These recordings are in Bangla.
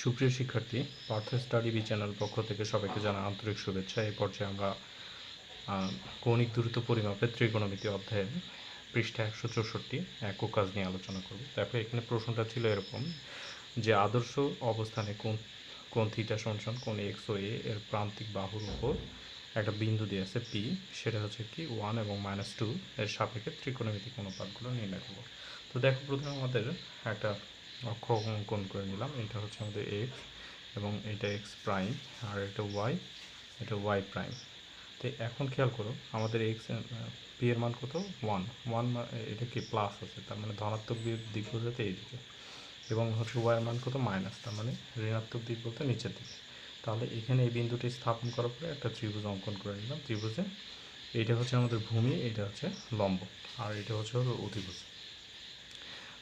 সুপ্রিয় শিক্ষার্থী, পার্থ স্টাডি বি চ্যানেল পক্ষ থেকে সবাইকে জানা আন্তরিক শুভেচ্ছা। এই পর্যায়ে আমরা কৌণিক দূরত্ব পরিমাপের ত্রিকোণমিতি অধ্যায়ের পৃষ্ঠা একশো চৌষট্টি একক কাজ নিয়ে আলোচনা করব। দেখো, এখানে প্রশ্নটা ছিল এরকম যে আদর্শ অবস্থানে কোন কোন থিটা সমান কোন এক্স ও এ এর প্রান্তিক বাহুর উপর একটা বিন্দু দিয়ে আছে পি, সেটা হচ্ছে কি ওয়ান এবং মাইনাস টু এর সাপেক্ষে ত্রিকোণমিতিক অনুপাতগুলো নির্ণয় করব। তো দেখো, প্রথমে আমাদের একটা অক্ষ অঙ্কন করে নিলাম। এটা হচ্ছে আমাদের এক্স এবং এটা এক্স প্রাইম আর এটা ওয়াই এটা ওয়াই প্রাইম তো এখন খেয়াল করো, আমাদের এক্স পি এর মান কত? ওয়ান ওয়ান এটা কি প্লাস আছে? তার মানে ধনাত্মক দিক দিক বোঝাতে এইদিকে এবং হচ্ছে ওয়াই মান কত? মাইনাস তার মানে ঋণাত্মক দিক বলতে নিচের দিকে। তাহলে এখানে এই বিন্দুটি স্থাপন করার পরে একটা ত্রিভুজ অঙ্কন করে নিলাম। ত্রিভুজে এইটা হচ্ছে আমাদের ভূমি, এটা হচ্ছে লম্ব। আর এটা হচ্ছে হলো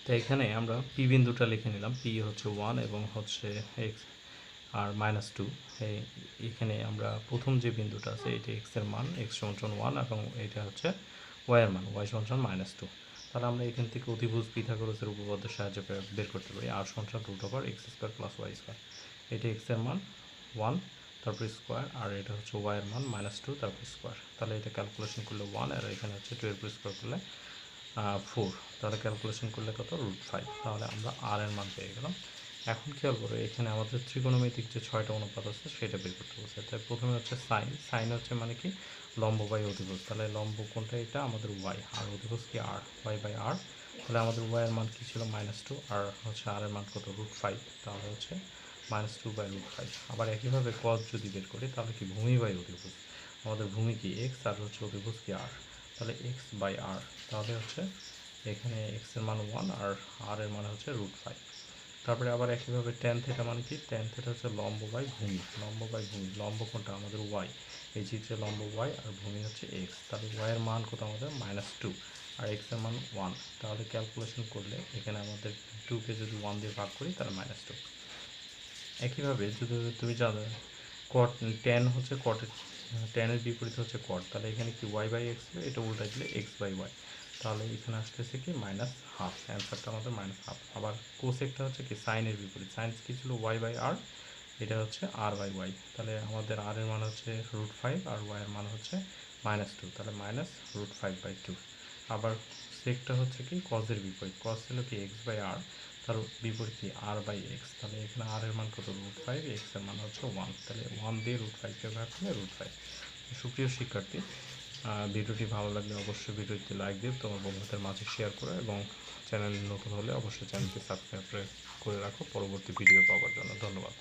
তো এখানে আমরা পি বিন্দুটা লিখে নিলাম। পি হচ্ছে ওয়ান এবং হচ্ছে এক্স আর মাইনাস টু এখানে আমরা প্রথম যে বিন্দুটা আছে, এটা এক্সের মান এক্স সমান ওয়ান এবং এটা হচ্ছে ওয়াইয়ের মান ওয়াই সমান মাইনাস টু তাহলে আমরা এখান থেকে অতিভুজ পিথাগোরাসের উপপাদ্যের সাহায্যে বের- করতে পারি। আর সমান root over X square plus Y square এটা এক্সের মান ওয়ান তারপর স্কোয়ার আর এটা হচ্ছে ওয়াই এর মান মাইনাস টু তারপর স্কোয়ার তাহলে এটা ক্যালকুলেশন করলে ওয়ান আর এখানে হচ্ছে টু এর স্কোয়ার করলে ফোর তাহলে ক্যালকুলেশন করলে কত? রুট ফাইভ তাহলে আমরা আর এর মান পেয়ে গেলাম। এখন খেয়াল করো, এখানে আমাদের ত্রিকোণমিতিক যে ছয়টা অনুপাত আছে, সেটা বের করতে বলছে। তাই প্রথমে হচ্ছে সাইন সাইন হচ্ছে মানে কি? লম্ব বাই অধিভুজ। তাহলে লম্ব কোনটা? এটা আমাদের ওয়াই আর অধিভুজ কি? আর ওয়াই বাই আর তাহলে আমাদের ওয়াই এর মান কি ছিল? মাইনাস টু আর হচ্ছে আর এর মান কত? রুট ফাইভ তাহলে হচ্ছে minus two by root five আবার একইভাবে কজ যদি বের করি, তাহলে কি? ভূমি বাই অধিভুজ। আমাদের ভূমি কি? এক্স আর হচ্ছে অধিভুজ কি? আর তাহলে এক্স বাই আর তাহলে হচ্ছে এখানে এক্সের মান ওয়ান আর আর এর মানে হচ্ছে রুট ফাইভ তারপরে আবার একইভাবে টেন থেটা মানে কি? টেন থেটা হচ্ছে লম্ব বাই ভূমি। লম্ব বাই ভূমি। লম্ব কোনটা? আমাদের ওয়াই এই চিত্রে লম্ব ওয়াই আর ভূমি হচ্ছে এক্স তাহলে ওয়াই এর মান কত আমাদের? মাইনাস টু আর এক্সের মান ওয়ান তাহলে ক্যালকুলেশন করলে এখানে আমাদের টুকে যদি ওয়ান দিয়ে ভাগ করি, তাহলে মাইনাস টু একইভাবে যদি তুমি জানো কট টেন হচ্ছে কটের টেনের বিপরীত হচ্ছে কট তাহলে এখানে কি ওয়াই বাই এক্স এটা উল্টা দিলে এক্স বাই ওয়াই তাহলে এখানে আসতেছে কি? মাইনাস হাফ অ্যান্সারটা আমাদের মাইনাস হাফ আবার কোসেকটা হচ্ছে কি? সাইনের বিপরীত। সাইন কি ছিল? ওয়াই বাই আর এটা হচ্ছে আর বাই ওয়াই তাহলে আমাদের আর এর মান হচ্ছে রুট ফাইভ আর ওয়াই এর মান হচ্ছে মাইনাস টু তাহলে minus root five by two আবার সেকটা হচ্ছে কি? কজের বিপরীত। কজ ছিল কি? এক্স বাই আর তার বিপরীত আর বাই এক্স তাহলে এখানে আর এর মান কত? রুট ফাইভ এক্সের মান হচ্ছে ওয়ান তাহলে ওয়ান দিয়ে রুট ফাইভকে ভাগ করলে রুট ফাইভ সুপ্রিয় শিক্ষার্থী ভিডিওটি ভালো লাগলে অবশ্যই ভিডিওটি লাইক দিও তোমার বন্ধুদের মাঝে শেয়ার করো এবং চ্যানেল নতুন হলে অবশ্যই চ্যানেলটি সাবস্ক্রাইব করে রাখো। পরবর্তী ভিডিও পাওয়ার জন্য ধন্যবাদ।